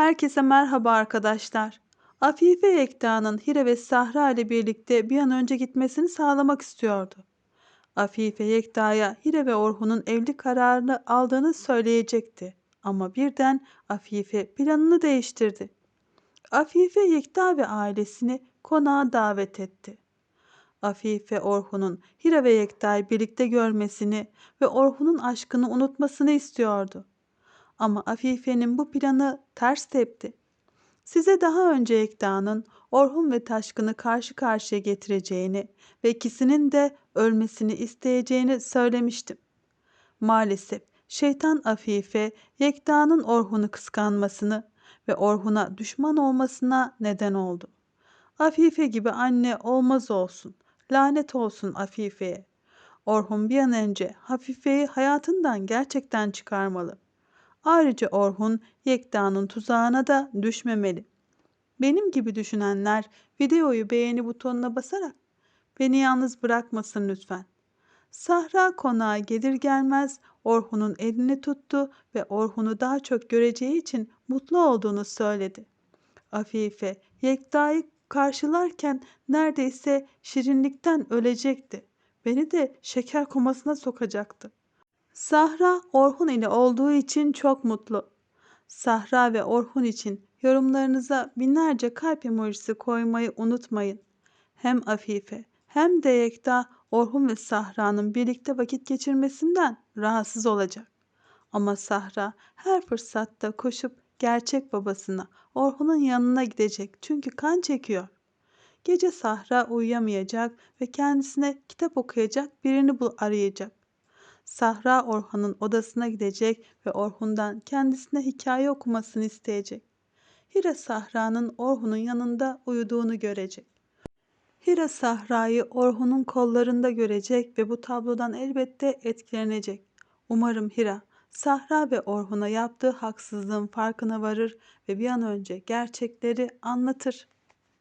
Herkese merhaba arkadaşlar. Afife Yekta'nın Hire ve Sahra ile birlikte bir an önce gitmesini sağlamak istiyordu. Afife Yekta'ya Hire ve Orhun'un evlilik kararını aldığını söyleyecekti. Ama birden Afife planını değiştirdi. Afife Yekta ve ailesini konağa davet etti. Afife Orhun'un Hire ve Yekta'yı birlikte görmesini ve Orhun'un aşkını unutmasını istiyordu. Ama Afife'nin bu planı ters tepti. Size daha önce Yekta'nın Orhun ve Taşkın'ı karşı karşıya getireceğini ve ikisinin de ölmesini isteyeceğini söylemiştim. Maalesef şeytan Afife Yekta'nın Orhun'u kıskanmasını ve Orhun'a düşman olmasına neden oldu. Afife gibi anne olmaz olsun. Lanet olsun Afife'ye. Orhun bir an önce Hafife'yi hayatından gerçekten çıkarmalı. Ayrıca Orhun Yekta'nın tuzağına da düşmemeli. Benim gibi düşünenler videoyu beğeni butonuna basarak beni yalnız bırakmasın lütfen. Sahra konağa gelir gelmez Orhun'un elini tuttu ve Orhun'u daha çok göreceği için mutlu olduğunu söyledi. Afife Yekta'yı karşılarken neredeyse şirinlikten ölecekti. Beni de şeker komasına sokacaktı. Sahra Orhun ile olduğu için çok mutlu. Sahra ve Orhun için yorumlarınıza binlerce kalp emojisi koymayı unutmayın. Hem Afife hem de Yekta Orhun ve Sahra'nın birlikte vakit geçirmesinden rahatsız olacak. Ama Sahra her fırsatta koşup gerçek babasına Orhun'un yanına gidecek çünkü kan çekiyor. Gece Sahra uyuyamayacak ve kendisine kitap okuyacak birini bul arayacak. Sahra Orhan'ın odasına gidecek ve Orhun'dan kendisine hikaye okumasını isteyecek. Hira Sahra'nın Orhun'un yanında uyuduğunu görecek. Hira Sahra'yı Orhun'un kollarında görecek ve bu tablodan elbette etkilenecek. Umarım Hira, Sahra ve Orhun'a yaptığı haksızlığın farkına varır ve bir an önce gerçekleri anlatır.